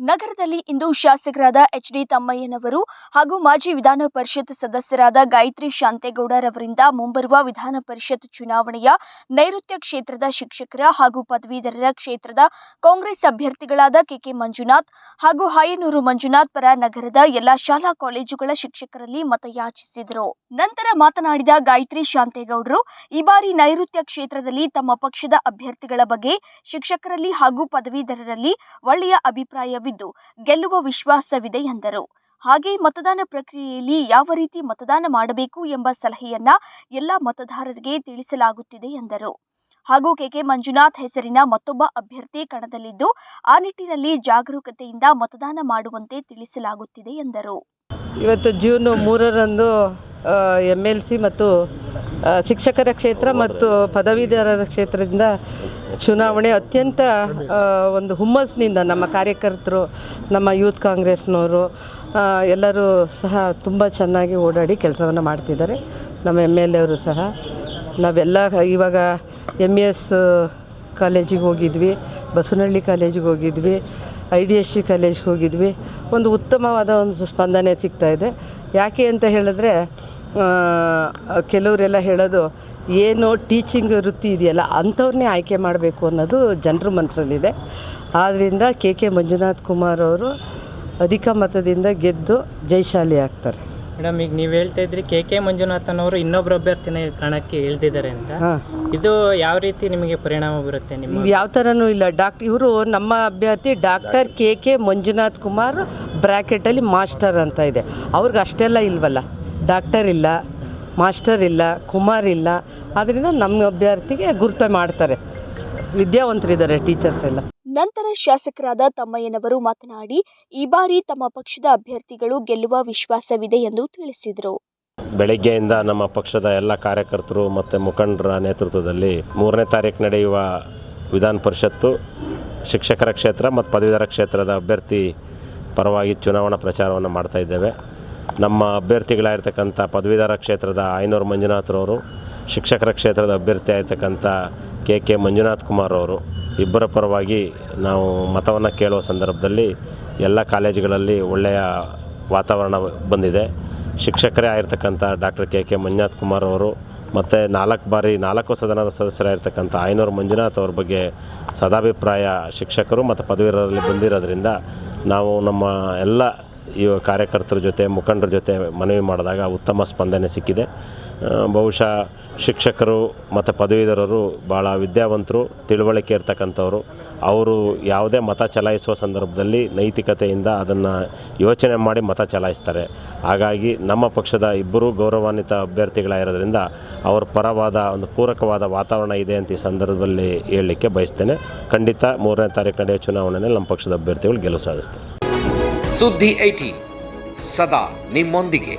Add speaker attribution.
Speaker 1: ನಗರದಲ್ಲಿ ಇಂದು ಶಾಸಕರಾದ H D ತಮ್ಮಯ್ಯನವರು ಹಾಗೂ ಮಾಜಿ ವಿಧಾನ ಪರಿಷತ್ ಸದಸ್ಯರಾದ ಗಾಯತ್ರಿ ಶಾಂತೇಗೌಡರವರಿಂದ ಮುಂಬರುವ ವಿಧಾನ ಪರಿಷತ್ ಚುನಾವಣೆಯ ನೈಋತ್ಯ ಕ್ಷೇತ್ರದ ಶಿಕ್ಷಕರ ಹಾಗೂ ಪದವೀಧರರ ಕ್ಷೇತ್ರದ ಕಾಂಗ್ರೆಸ್ ಅಭ್ಯರ್ಥಿಗಳಾದ ಕೆಕೆ ಮಂಜುನಾಥ್ ಹಾಗೂ ಹಾಯನೂರು ಮಂಜುನಾಥ್ ಪರ ನಗರದ ಎಲ್ಲಾ ಶಾಲಾ ಕಾಲೇಜುಗಳ ಶಿಕ್ಷಕರಲ್ಲಿ ಮತಯಾಚಿಸಿದರು. ನಂತರ ಮಾತನಾಡಿದ ಗಾಯತ್ರಿ ಶಾಂತೇಗೌಡರು, ಈ ಬಾರಿ ನೈಋತ್ಯ ಕ್ಷೇತ್ರದಲ್ಲಿ ತಮ್ಮ ಪಕ್ಷದ ಅಭ್ಯರ್ಥಿಗಳ ಬಗ್ಗೆ ಶಿಕ್ಷಕರಲ್ಲಿ ಹಾಗೂ ಪದವೀಧರರಲ್ಲಿ ಒಳ್ಳೆಯ ಅಭಿಪ್ರಾಯವಿದ್ದು ಗೆಲ್ಲುವ ವಿಶ್ವಾಸವಿದೆ ಎಂದರು. ಹಾಗೆ ಮತದಾನ ಪ್ರಕ್ರಿಯೆಯಲ್ಲಿ ಯಾವ ರೀತಿ ಮತದಾನ ಮಾಡಬೇಕು ಎಂಬ ಸಲಹೆಯನ್ನ ಎಲ್ಲ ಮತದಾರರಿಗೆ ತಿಳಿಸಲಾಗುತ್ತಿದೆ ಎಂದರು. ಹಾಗೂ ಕೆಕೆ ಮಂಜುನಾಥ್ ಹೆಸರಿನ ಮತ್ತೊಬ್ಬ ಅಭ್ಯರ್ಥಿ ಕಣದಲ್ಲಿದ್ದು, ಆ ನಿಟ್ಟಿನಲ್ಲಿ ಜಾಗರೂಕತೆಯಿಂದ ಮತದಾನ ಮಾಡುವಂತೆ ತಿಳಿಸಲಾಗುತ್ತಿದೆ ಎಂದರು.
Speaker 2: ಇವತ್ತು ಜೂನ್ ಮೂರರಂದು ಎಂ ಎಲ್ ಸಿ ಮತ್ತು ಶಿಕ್ಷಕರ ಕ್ಷೇತ್ರ ಮತ್ತು ಪದವೀಧರ ಕ್ಷೇತ್ರದಿಂದ ಚುನಾವಣೆ ಅತ್ಯಂತ ಒಂದು ಹುಮ್ಮಸ್ಸಿನಿಂದ ನಮ್ಮ ಕಾರ್ಯಕರ್ತರು, ನಮ್ಮ ಯೂತ್ ಕಾಂಗ್ರೆಸ್ನವರು ಎಲ್ಲರೂ ಸಹ ತುಂಬ ಚೆನ್ನಾಗಿ ಓಡಾಡಿ ಕೆಲಸವನ್ನು ಮಾಡ್ತಿದ್ದಾರೆ. ನಮ್ಮ ಎಂ ಎಲ್ ಎವರು ಸಹ. ನಾವೆಲ್ಲ ಇವಾಗ ಎಂ ಎಸ್ ಕಾಲೇಜಿಗೆ ಹೋಗಿದ್ವಿ, ಬಸವನಹಳ್ಳಿ ಕಾಲೇಜಿಗೆ ಹೋಗಿದ್ವಿ, ಐ ಡಿ ಎಸ್ ಸಿ ಕಾಲೇಜ್ಗೆ ಹೋಗಿದ್ವಿ. ಒಂದು ಉತ್ತಮವಾದ ಒಂದು ಸ್ಪಂದನೆ ಸಿಗ್ತಾ ಇದೆ. ಯಾಕೆ ಅಂತ ಹೇಳಿದ್ರೆ ಕೆಲವರೆಲ್ಲ ಹೇಳೋದು ಏನು ಟೀಚಿಂಗ್ ವೃತ್ತಿ ಇದೆಯಲ್ಲ ಅಂಥವ್ರನ್ನೇ ಆಯ್ಕೆ ಮಾಡಬೇಕು ಅನ್ನೋದು ಜನರ ಮನಸ್ಸಲ್ಲಿದೆ ಆದ್ದರಿಂದ ಕೆ ಕೆ ಮಂಜುನಾಥ್ ಕುಮಾರ್ ಅವರು ಅಧಿಕ ಮತದಿಂದ ಗೆದ್ದು ಜಯಶಾಲಿ ಆಗ್ತಾರೆ.
Speaker 3: ಮೇಡಮ್ ಈಗ ನೀವು ಹೇಳ್ತಾ ಇದ್ರಿ ಕೆ ಕೆ ಮಂಜುನಾಥನ್ ಅವರು ಇನ್ನೊಬ್ಬರು ಅಭ್ಯರ್ಥಿನ ಕಣಕ್ಕೆ ಇಳ್ದಿದ್ದಾರೆ ಅಂತ. ಇದು ಯಾವ ರೀತಿ ನಿಮಗೆ ಪರಿಣಾಮ ಬರುತ್ತೆ ನಿಮ್ಗೆ
Speaker 2: ಯಾವ ಥರನೂ ಇಲ್ಲ. ಡಾಕ್ಟರ್ ಇವರು ನಮ್ಮ ಅಭ್ಯರ್ಥಿ doctor K K Manjunath Kumar ಬ್ರ್ಯಾಕೆಟಲ್ಲಿ master ಅಂತ ಇದೆ. ಅವ್ರಿಗೆ ಅಷ್ಟೆಲ್ಲ ಇಲ್ವಲ್ಲ. ಡಾಕ್ಟರ್ ಇಲ್ಲ ಮಾಸ್ಟರ್ ಇಲ್ಲ ಕುಮಾರ್ ಇಲ್ಲ. ಆದ್ದರಿಂದ ನಮ್ಮ ಅಭ್ಯರ್ಥಿಗೆ ಗುರುತ ಮಾಡ್ತಾರೆ. ವಿದ್ಯಾವಂತರಿದ್ದಾರೆ ಟೀಚರ್ಸ್ ಎಲ್ಲ.
Speaker 1: ನಂತರ ಶಾಸಕರಾದ ತಮ್ಮಯ್ಯನವರು ಮಾತನಾಡಿ ಈ ಬಾರಿ ತಮ್ಮ ಪಕ್ಷದ ಅಭ್ಯರ್ಥಿಗಳು ಗೆಲ್ಲುವ ವಿಶ್ವಾಸವಿದೆ ಎಂದು ತಿಳಿಸಿದರು.
Speaker 4: ಬೆಳಗ್ಗೆಯಿಂದ ನಮ್ಮ ಪಕ್ಷದ ಎಲ್ಲ ಕಾರ್ಯಕರ್ತರು ಮತ್ತು ಮುಖಂಡರ ನೇತೃತ್ವದಲ್ಲಿ ಮೂರನೇ ತಾರೀಕು ನಡೆಯುವ ವಿಧಾನ ಪರಿಷತ್ತು ಶಿಕ್ಷಕರ ಕ್ಷೇತ್ರ ಮತ್ತು ಪದವೀಧರ ಕ್ಷೇತ್ರದ ಅಭ್ಯರ್ಥಿ ಪರವಾಗಿ ಚುನಾವಣಾ ಪ್ರಚಾರವನ್ನು ಮಾಡ್ತಾ ಇದ್ದೇವೆ. ನಮ್ಮ ಅಭ್ಯರ್ಥಿಗಳಾಗಿರ್ತಕ್ಕಂಥ ಪದವೀಧರ ಕ್ಷೇತ್ರದ ಐನೂರು ಮಂಜುನಾಥ್ರವರು ಶಿಕ್ಷಕರ ಕ್ಷೇತ್ರದ ಅಭ್ಯರ್ಥಿ ಆಗಿರ್ತಕ್ಕಂಥ ಕೆ ಕೆ ಮಂಜುನಾಥ್ ಕುಮಾರ್ ಅವರು, ಇಬ್ಬರ ಪರವಾಗಿ ನಾವು ಮತವನ್ನು ಕೇಳುವ ಸಂದರ್ಭದಲ್ಲಿ ಎಲ್ಲ ಕಾಲೇಜುಗಳಲ್ಲಿ ಒಳ್ಳೆಯ ವಾತಾವರಣ ಬಂದಿದೆ. ಶಿಕ್ಷಕರೇ ಆಗಿರ್ತಕ್ಕಂಥ doctor K K Manjunath Kumar ಅವರು, ಮತ್ತು ನಾಲ್ಕು ಬಾರಿ ನಾಲ್ಕು ಸದನದ ಸದಸ್ಯರಾಗಿರ್ತಕ್ಕಂಥ ಐನೂರು ಮಂಜುನಾಥ್ ಅವ್ರ ಬಗ್ಗೆ ಸದಾಭಿಪ್ರಾಯ ಶಿಕ್ಷಕರು ಮತ್ತು ಪದವೀಧರರಲ್ಲಿ ಬಂದಿರೋದ್ರಿಂದ ನಾವು ನಮ್ಮ ಎಲ್ಲ ಈ ಕಾರ್ಯಕರ್ತರ ಜೊತೆ ಮುಖಂಡರ ಜೊತೆ ಮನವಿ ಮಾಡಿದಾಗ ಉತ್ತಮ ಸ್ಪಂದನೆ ಸಿಕ್ಕಿದೆ. ಬಹುಶಃ ಶಿಕ್ಷಕರು ಮತ್ತು ಪದವೀಧರರು ಭಾಳ ವಿದ್ಯಾವಂತರು ತಿಳುವಳಿಕೆ ಇರ್ತಕ್ಕಂಥವ್ರು ಅವರು ಯಾವುದೇ ಮತ ಚಲಾಯಿಸುವ ಸಂದರ್ಭದಲ್ಲಿ ನೈತಿಕತೆಯಿಂದ ಅದನ್ನು ಯೋಚನೆ ಮಾಡಿ ಮತ ಚಲಾಯಿಸ್ತಾರೆ. ಹಾಗಾಗಿ ನಮ್ಮ ಪಕ್ಷದ ಇಬ್ಬರು ಗೌರವಾನ್ವಿತ ಅಭ್ಯರ್ಥಿಗಳಾಗಿರೋದ್ರಿಂದ ಅವರ ಪರವಾದ ಒಂದು ಪೂರಕವಾದ ವಾತಾವರಣ ಇದೆ ಅಂತ ಈ ಸಂದರ್ಭದಲ್ಲಿ ಹೇಳಲಿಕ್ಕೆ ಬಯಸ್ತೇನೆ. ಖಂಡಿತ ಮೂರನೇ ತಾರೀಕು ನಡೆಯುವ ಚುನಾವಣೆಯಲ್ಲಿ ನಮ್ಮ ಪಕ್ಷದ ಅಭ್ಯರ್ಥಿಗಳು ಗೆಲುವು ಸಾಧಿಸ್ತಾರೆ.
Speaker 5: ಸುದ್ದಿ ಐಟಿ ಸದಾ ನಿಮ್ಮೊಂದಿಗೆ.